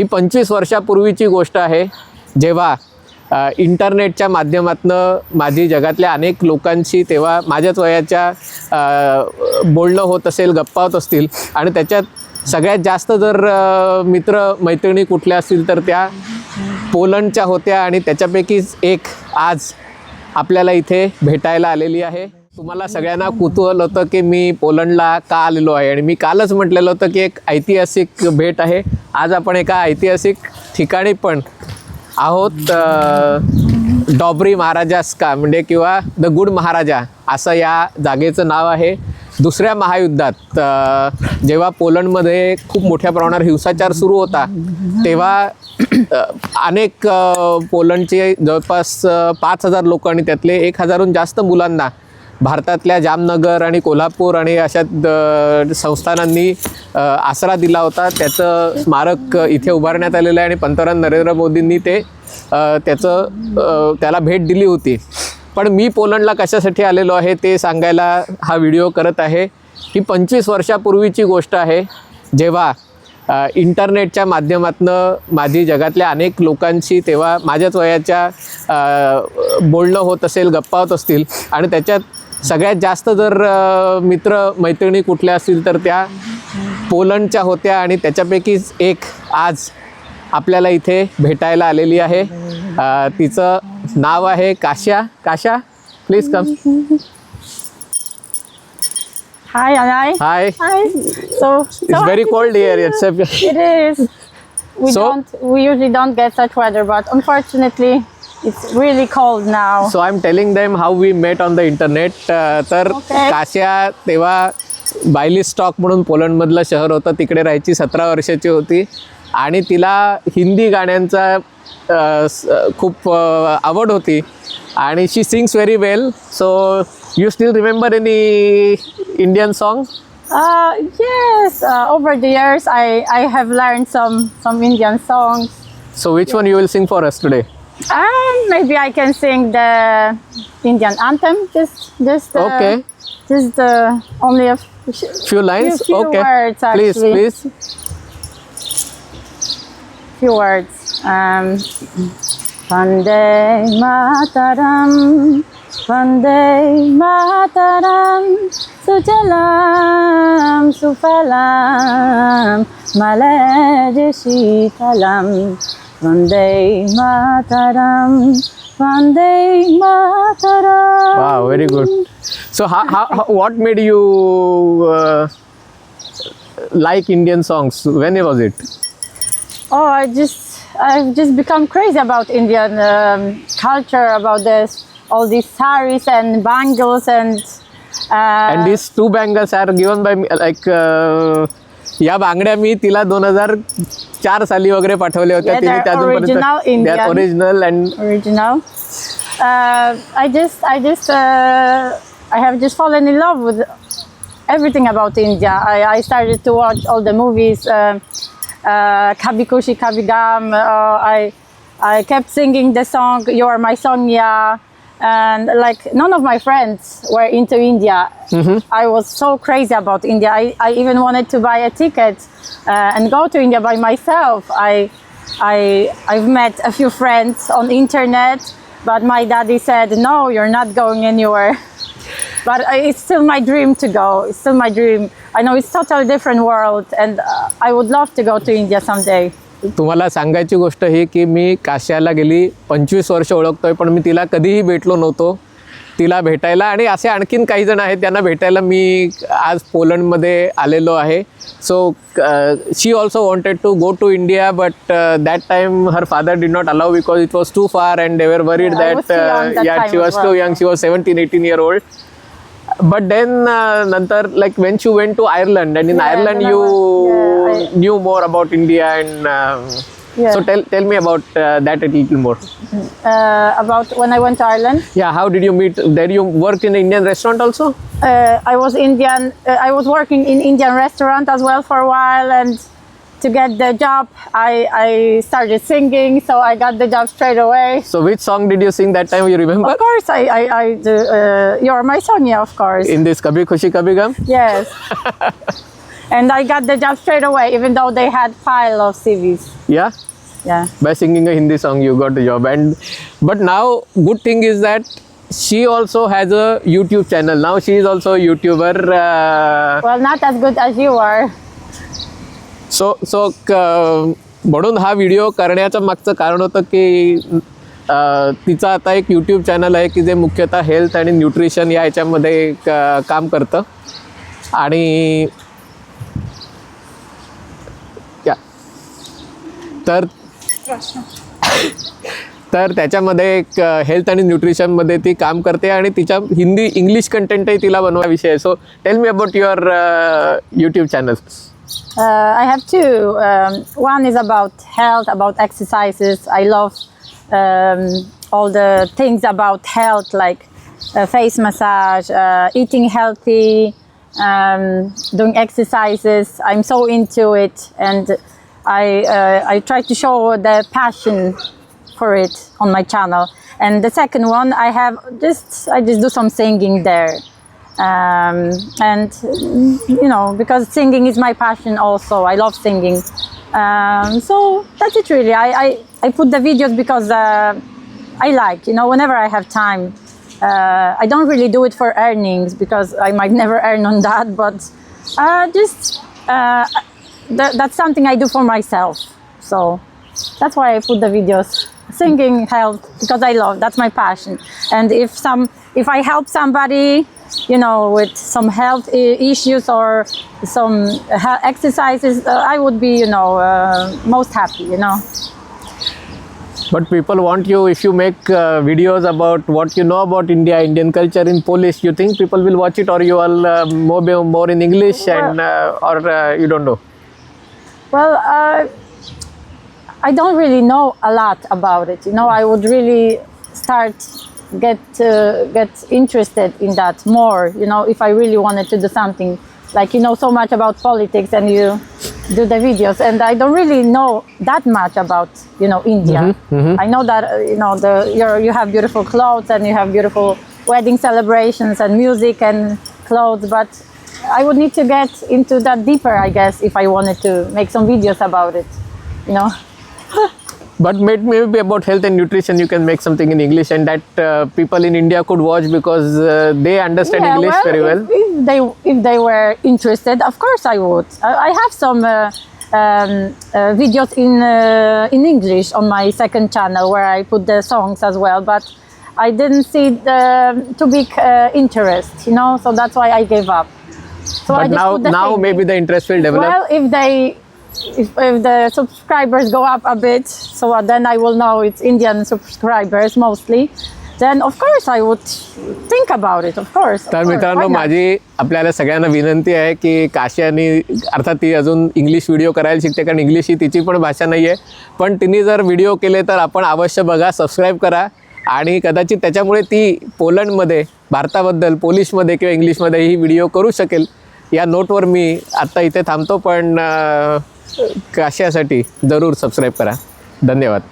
ही पंचवीस वर्षापूर्वीची गोष्ट आहे. जेव्हा इंटरनेटच्या माध्यमातनं माझी जगातल्या अनेक लोकांशी तेव्हा माझ्याच वयाच्या बोलणं होत असेल गप्पा होत असतील आणि त्याच्यात सगळ्यात जास्त जर मित्र मैत्रिणी कुठल्या असतील तर त्या पोलंडच्या होत्या आणि त्याच्यापैकीच एक आज आपल्याला इथे भेटायला आलेली आहे. तुम्हाला सगळ्यांना कुतूहल होतं की मी पोलंडला का आलेलो आहे? आणि मी कालच म्हटलेलं होतं की एक ऐतिहासिक भेट आहे. आज आपण एका ऐतिहासिक ठिकाणी पण आहोत अ, डॉबरी महाराजास्का म्हणजे किंवा द गुड महाराजा असं या जागेचं नाव आहे. दुसऱ्या महायुद्धात जेव्हा पोलंडमध्ये खूप मोठ्या प्रमाणावर हिंसाचार सुरू होता तेव्हा अनेक पोलंडचे जवळपास पाच हजार लोक आणि त्यातले एक हजारहून जास्त मुलांना भारतातल्या जामनगर आणि कोल्हापूर आणि अशा द- संस्थानांनी आसरा दिला होता. त्याचं स्मारक इथे उभारण्यात आलेलं आहे आणि पंतप्रधान नरेंद्र मोदींनी ते त्याचं त्याला भेट दिली होती. पण मी पोलंडला कशासाठी आलेलो आहे ते सांगायला हा व्हिडिओ करत आहे. ही पंचवीस वर्षापूर्वीची गोष्ट आहे. जेव्हा इंटरनेटच्या माध्यमातनं माझी जगातल्या अनेक लोकांशी तेव्हा माझ्याच वयाच्या बोलणं होत असेल गप्पा होत असतील आणि त्याच्यात सगळ्यात जास्त जर मित्र मैत्रिणी कुठल्या असतील तर त्या पोलंडच्या होत्या आणि त्याच्यापैकीच एक आज आपल्याला इथे भेटायला आलेली आहे तिचं नाव आहे Kasia Kasia please come Anai. Hi Hi. So, it's very cold here it's is. We So- don't. We usually don't get such weather, but unfortunately, it's really cold now. So I am telling them how we met on the internet तर Okay. Kasia तेव्हा बायली stock म्हणून पोलंडमधलं शहर होतं तिकडे राहायची सतरा वर्षाची होती आणि तिला हिंदी गाण्यांचा अ, स- खूप अ, आवड होती आणि she sings very well so you still remember any Indian song Uh, yes. Uh, over the years, I I have learned some some Indian songs. So which one you will sing for us today Um, maybe I can sing the Indian anthem. Just, just. Uh, okay. Just uh, only a few lines. Few, few okay. Words, please, please. Few words. Um, Vande Mataram, Vande Mataram, Sujalam, Sufalam, Malaje Shitalam. Vande Mataram, Vande Mataram. Wow, very good. So, how, how, what made you uh, like Indian songs? When was it? Oh, I just I've just become crazy about Indian um, culture, about this all these saris and bangles and. Uh, And these two bangles are given by me, like uh, या बांगड्या मी तिला दोन हजार चार साली वगैरे पाठवल्या होत्या Yeah, तिने they're त्या original Indian. Original and original. Uh, I just, I just, uh, I have just fallen in love with everything about India. I, I started to watch all the movies, uh, uh, Kabhi Kushi Kabhi Gam. Uh, I, I kept singing the song "You Are My Sonia," And like none of my friends were into India. I was so crazy about India. I, I even wanted to buy a ticket uh, and go to India by myself. I, I, I've met a few friends on internet, but my daddy said, no, you're not going anywhere. But I- it's still my dream to go. It's still my dream. I know it's totally different world, and uh, I would love to go to India someday. तुम्हाला सांगायची गोष्ट ही की मी काश्याला गेली पंचवीस वर्ष ओळखतोय पण मी तिला कधीही भेटलो नव्हतो. तिला भेटायला आणि असे आणखीन काही जण आहेत त्यांना भेटायला मी आज पोलंडमध्ये आलेलो आहे. So she also wanted to go to India but that time her father did not allow because it was too far and they were worried that yeah she was too. Young she was seventeen eighteen year old but then uh, nantar like when you went to ireland and in Yeah, ireland you yeah, knew more about india and um, Yeah. so tell tell me about uh, that a little more Uh, about when I went to Ireland, yeah how did you meet did you work in an indian restaurant also uh, I was Indian. Uh, I was working in Indian restaurant as well for a while, and to get the job, I, I started singing, so I got the job straight away. so which song did you sing that time you remember Of course, I, I, I uh, you're my Sonia, of course. in this kabhi khushi kabhi gum yes. and I got the job straight away, even though they had pile of CVs. Yeah? Yeah. by singing a Hindi song you got the job and but now good thing is that she also has a YouTube channel now she is also a YouTuber uh, Well, not as good as you are. So so क- म्हणून हा video करण्याचं मागचं कारण होतं की तिचं आता एक यूट्यूब चॅनल आहे की जे मुख्यतः हेल्थ आणि न्यूट्रिशन या ह्याच्यामध्ये क- काम करतं. आणि तर तर त्याच्यामध्ये एक हेल्थ आणि न्यूट्रिशनमध्ये ती काम करते आणि तिच्या हिंदी इंग्लिश कंटेंटही तिला बनवा विषय आहे. So tell me about your YouTube channel Uh, I have two. Um, one is about health, about exercises. I love um, all the things about health, like uh, face massage, uh, eating healthy, um, doing exercises. I'm so into it, and I uh, I try to show the passion for it on my channel. And the second one, I have just I just do some singing there um, and you know because singing is my passion also i love singing um, so that's it really i, I, I put the videos because uh, i like you know whenever i have time uh, i don't really do it for earnings because i might never earn on that but uh, just uh, that, that's something i do for myself so that's why I put the videos. Singing health because I love that's my passion. And if some if I help somebody, you know, with some health issues or some exercises, uh, I would be, you know, uh, most happy. You know. But people want you if you make uh, videos about what you know about India, Indian culture in Polish. You think people will watch it, or you will uh, more more in English and uh, or uh, you don't know. Well, uh, I don't really know a lot about it. You know, I would really start get uh, get interested in that more. You know, if I really wanted to do something, like you know so much about politics and you do the videos, and I don't really know that much about you know India. I know that uh, you know the you're, you have beautiful clothes and you have beautiful wedding celebrations and music and clothes, but I would need to get into that deeper, I guess, if I wanted to make some videos about it. You know. But maybe about health and nutrition, you can make something in English, and that uh, people in India could watch because uh, they understand Yeah, English very well. If, if they if they were interested, of course I would. I, I have some uh, um, uh, videos in uh, in English on my second channel where I put the songs as well, but I didn't see the too big uh, interest, you know. So that's why I gave up. So but now now maybe the interest will develop. Well, if they, if, if the subscribers go up a bit, so then I will know it's Indian subscribers mostly. Then of course I would think about it. Of course. तर. मित्रांनो? माझी आपल्याला सगळ्यांना विनंती आहे की काश्यानी अर्थात ती अजून इंग्लिश व्हिडिओ करायला शिकते कारण इंग्लिश ही तिची पण भाषा नाही आहे पण तिने जर व्हिडिओ केले तर आपण अवश्य बघा सबस्क्राईब करा आणि कदाचित त्याच्यामुळे ती पोलंडमध्ये भारताबद्दल पोलिशमध्ये किंवा इंग्लिशमध्ये ही व्हिडिओ करू शकेल या नोटवर मी आत्ता इथे थांबतो पण कशासाठी? जरूर सबस्क्राईब करा. धन्यवाद.